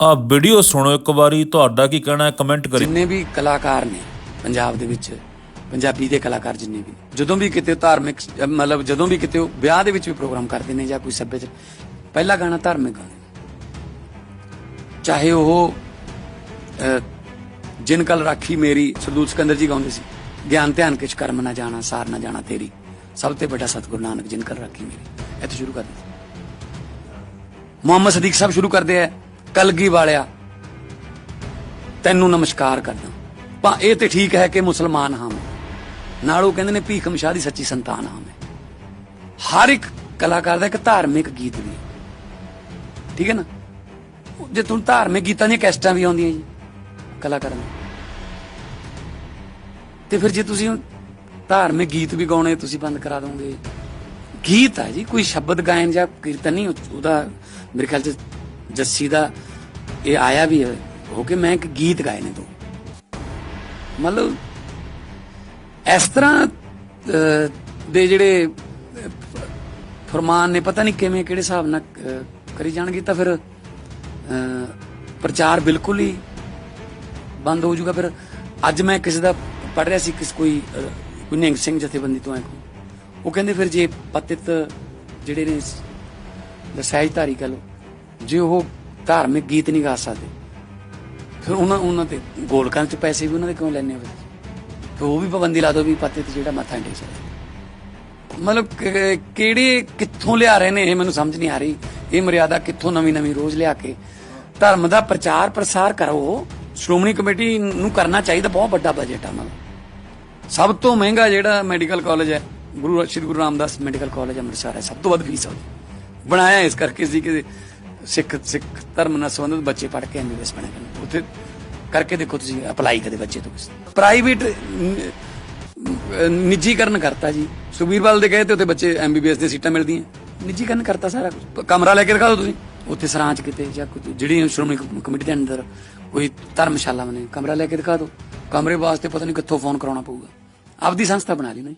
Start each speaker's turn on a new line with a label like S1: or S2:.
S1: ਆ ਵੀਡੀਓ ਸੁਣੋ ਇੱਕ ਵਾਰੀ ਤੁਹਾਡਾ ਕੀ ਕਹਿਣਾ ਹੈ? ਕਮੈਂਟ ਕਰੀ
S2: ਜਿੰਨੇ ਵੀ ਕਲਾਕਾਰ ਨੇ ਪੰਜਾਬ ਦੇ ਵਿੱਚ ਪੰਜਾਬੀ ਦੇ ਕਲਾਕਾਰ ਜਿੰਨੇ ਵੀ ਜਦੋਂ ਵੀ ਕਿਤੇ ਧਾਰਮਿਕ ਅਹ ਮਤਲਬ ਜਦੋਂ ਵੀ ਕਿਤੇ ਉਹ ਵਿਆਹ ਦੇ ਵਿੱਚ ਵੀ ਪ੍ਰੋਗਰਾਮ ਕਰਦੇ ਨੇ ਜਾਂ ਕੋਈ ਸੱਭਿਆਚਾਰ ਪਹਿਲਾ ਗਾਣਾ ਧਾਰਮਿਕ ਗਾਣਾ ਚਾਹੇ ਉਹ ਅਹ, ਜਿਨ ਕਲ ਰਾਖੀ ਮੇਰੀ ਸਰਦੂਲ ਸਿਕੰਦਰ ਜੀ ਗਾਉਂਦੇ ਸੀ ਗਿਆਨ ਧਿਆਨ ਕਿਛ ਕਰਮ ਨਾ ਜਾਣਾ ਸਾਰ ਨਾ ਜਾਣਾ ਤੇਰੀ ਸਭ ਤੋਂ ਵੱਡਾ ਸਤਿਗੁਰੂ ਨਾਨਕ ਜਿਨ ਕਲ ਰਾਖੀ ਮੇਰੀ। ਇੱਥੇ ਸ਼ੁਰੂ ਕਰਦੇ ਮੁਹੰਮਦ ਸਦੀਕ ਸਾਹਿਬ ਸ਼ੁਰੂ ਕਰਦੇ ਆ। ਕਲਗੀ ਵਾਲਿਆ, ਤੈਨੂੰ ਨਮਸਕਾਰ ਕਰਦਾ। ਪਾ ਇਹ ਤੇ ਠੀਕ ਹੈ ਕਿ ਮੁਸਲਮਾਨ ਹਾਂ ਮੈਂ। ਨਾਲ ਉਹ ਕਹਿੰਦੇ ਨੇ ਭੀਖਮ ਸ਼ਾਹ ਦੀ ਸੱਚੀ ਸੰਤਾਨ ਹਾਂ ਮੈਂ। ਹਰ ਇੱਕ ਕਲਾਕਾਰ ਦਾ ਇੱਕ ਧਾਰਮਿਕ ਗੀਤ ਵੀ ਠੀਕ ਹੈ ਨਾ? ਜੇ ਤੁਹਾਨੂੰ ਧਾਰਮਿਕ ਗੀਤਾਂ ਦੀਆਂ ਕੈਸਟਾਂ ਵੀ ਆਉਂਦੀਆਂ ਜੀ, ਕਲਾਕਾਰਾਂ ਤੇ ਫਿਰ ਜੇ ਤੁਸੀਂ ਧਾਰਮਿਕ ਗੀਤ ਵੀ ਗਾਉਣੇ, ਤੁਸੀਂ ਬੰਦ ਕਰਾ ਦੋਗੇ। ਗੀਤ ਆ ਜੀ, ਕੋਈ ਸ਼ਬਦ ਗਾਇਨ ਜਾਂ ਕੀਰਤਨ ਨਹੀਂ ਉਹਦਾ ਮੇਰੇ ਖਿਆਲ ਚ ਜੱਸੀ ਦਾ ਇਹ ਆਇਆ ਵੀ ਹੈ ਹੋ ਕੇ ਮੈਂ ਇੱਕ ਗੀਤ ਗਾਏ ਨੇ ਦੋ। ਮਤਲਬ ਇਸ ਤਰ੍ਹਾਂ ਦੇ ਜਿਹੜੇ ਅਹ, ਫਰਮਾਨ ਨੇ ਪਤਾ ਨਹੀਂ ਕਿਵੇਂ ਕਿਹੜੇ ਹਿਸਾਬ ਨਾਲ ਕਰੀ ਜਾਣਗੇ ਤਾਂ ਫਿਰ ਪ੍ਰਚਾਰ ਬਿਲਕੁਲ ਹੀ ਬੰਦ ਹੋ ਜਾਊਗਾ। ਫਿਰ ਅੱਜ ਮੈਂ ਕਿਸੇ ਦਾ ਪੜ ਰਿਹਾ ਸੀ ਕਿਸ ਕੋਈ ਅਹ, ਸਿੰਘ ਜਥੇਬੰਦੀ ਤੋਂ ਹੈ ਉਹ ਕਹਿੰਦੇ ਫਿਰ ਜੇ ਪਤਿਤ ਜਿਹੜੇ ਨੇ ਦਸਾਇਧਾਰੀ ਕਹ ਲੋ ਜੇ ਉਹ ਧਾਰਮਿਕ ਗੀਤ ਨਹੀਂ ਗਾ ਸਕਦੇ। ਫਿਰ ਉਹਨਾਂ ਉਹਨਾਂ ਤੇ ਗੋਲਕਾਂ ਚ ਪੈਸੇ ਵੀ ਉਹਨਾਂ ਦੇ ਕਿਉਂ ਲੈਣੇ ਹੋਵੇ ਫਿਰ? ਉਹ ਵੀ ਪਾਬੰਦੀ ਲਾ ਦੋ ਵੀ ਪਤਿਤ ਜਿਹੜਾ ਮੱਥਾ ਟੇਕ ਸਕਦਾ। ਮਤਲਬ ਕਿਹੜੇ ਕਿੱਥੋਂ ਲਿਆ ਰਹੇ ਨੇ ਇਹ ਮੈਨੂੰ ਸਮਝ ਨਹੀਂ ਆ ਰਹੀ। ਇਹ ਮਰਿਆਦਾ ਕਿੱਥੋਂ ਨਵੀਂ ਨਵੀਂ ਰੋਜ਼ ਲਿਆ ਕੇ ਧਰਮ ਦਾ ਪ੍ਰਚਾਰ ਪ੍ਰਸਾਰ ਕਰੋ। ਸ਼੍ਰੋਮਣੀ ਕਮੇਟੀ ਨੂੰ ਕਰਨਾ ਚਾਹੀਦਾ ਬਹੁਤ ਵੱਡਾ ਬਜਟ ਆ ਮਤਲਬ। ਸਭ ਤੋਂ ਮਹਿੰਗਾ ਜਿਹੜਾ ਮੈਡੀਕਲ ਕਾਲਜ ਹੈ, ਗੁਰੂ ਸ਼੍ਰੀ ਗੁਰੂ ਰਾਮਦਾਸ ਮੈਡੀਕਲ ਕਾਲਜ ਅੰਮ੍ਰਿਤਸਰ ਹੈ, ਸਭ ਤੋਂ ਵੱਧ ਫੀਸ ਆ ਬਣਾਇਆ ਇਸ ਕਰਕੇ ਸੀ ਕਿ ਸਿੱਖ ਸਿੱਖ ਧਰਮ ਨਾਲ ਸੰਬੰਧਿਤ ਬੱਚੇ ਪੜ੍ਹ ਕੇ ਐਮਬੀਬੀਐਸ ਬਣੇ ਕਰਨ ਉੱਥੇ ਕਰਕੇ ਦੇਖੋ ਤੁਸੀਂ ਅਪਲਾਈ ਕਦੇ ਬੱਚੇ ਤੋਂ ਪ੍ਰਾਈਵੇਟ ਨਿੱਜੀਕਰਨ ਕਰਤਾ ਜੀ। ਸੁਖਬੀਰਵਾਲ ਦੇ ਕਹੇ ਤੇ ਉੱਥੇ ਬੱਚੇ ਐਮਬੀਬੀਐਸ ਦੀਆਂ ਸੀਟਾਂ ਮਿਲਦੀਆਂ। ਨਿੱਜੀਕਰਨ ਕਰਤਾ ਸਾਰਾ ਕੁਝ ਕਮਰਾ ਲੈ ਕੇ ਦਿਖਾ ਦਿਓ ਤੁਸੀਂ। ਉੱਥੇ ਸਰਾਂਚ ਕਿਤੇ ਜਾਂ ਜਿਹੜੀ ਸ਼੍ਰੋਮਣੀ ਕਮੇਟੀ ਦੇ ਅੰਦਰ ਕੋਈ ਧਰਮਸ਼ਾਲਾ ਬਣੇ, ਕਮਰਾ ਲੈ ਕੇ ਦਿਖਾ ਦਿਓ। ਕਮਰੇ ਵਾਸਤੇ ਪਤਾ ਨਹੀਂ ਕਿੱਥੋਂ ਫੋਨ ਕਰਾਉਣਾ ਪਊਗਾ। ਆਪਦੀ ਸੰਸਥਾ ਬਣਾ ਲਈ ਨਾ। ਜੀ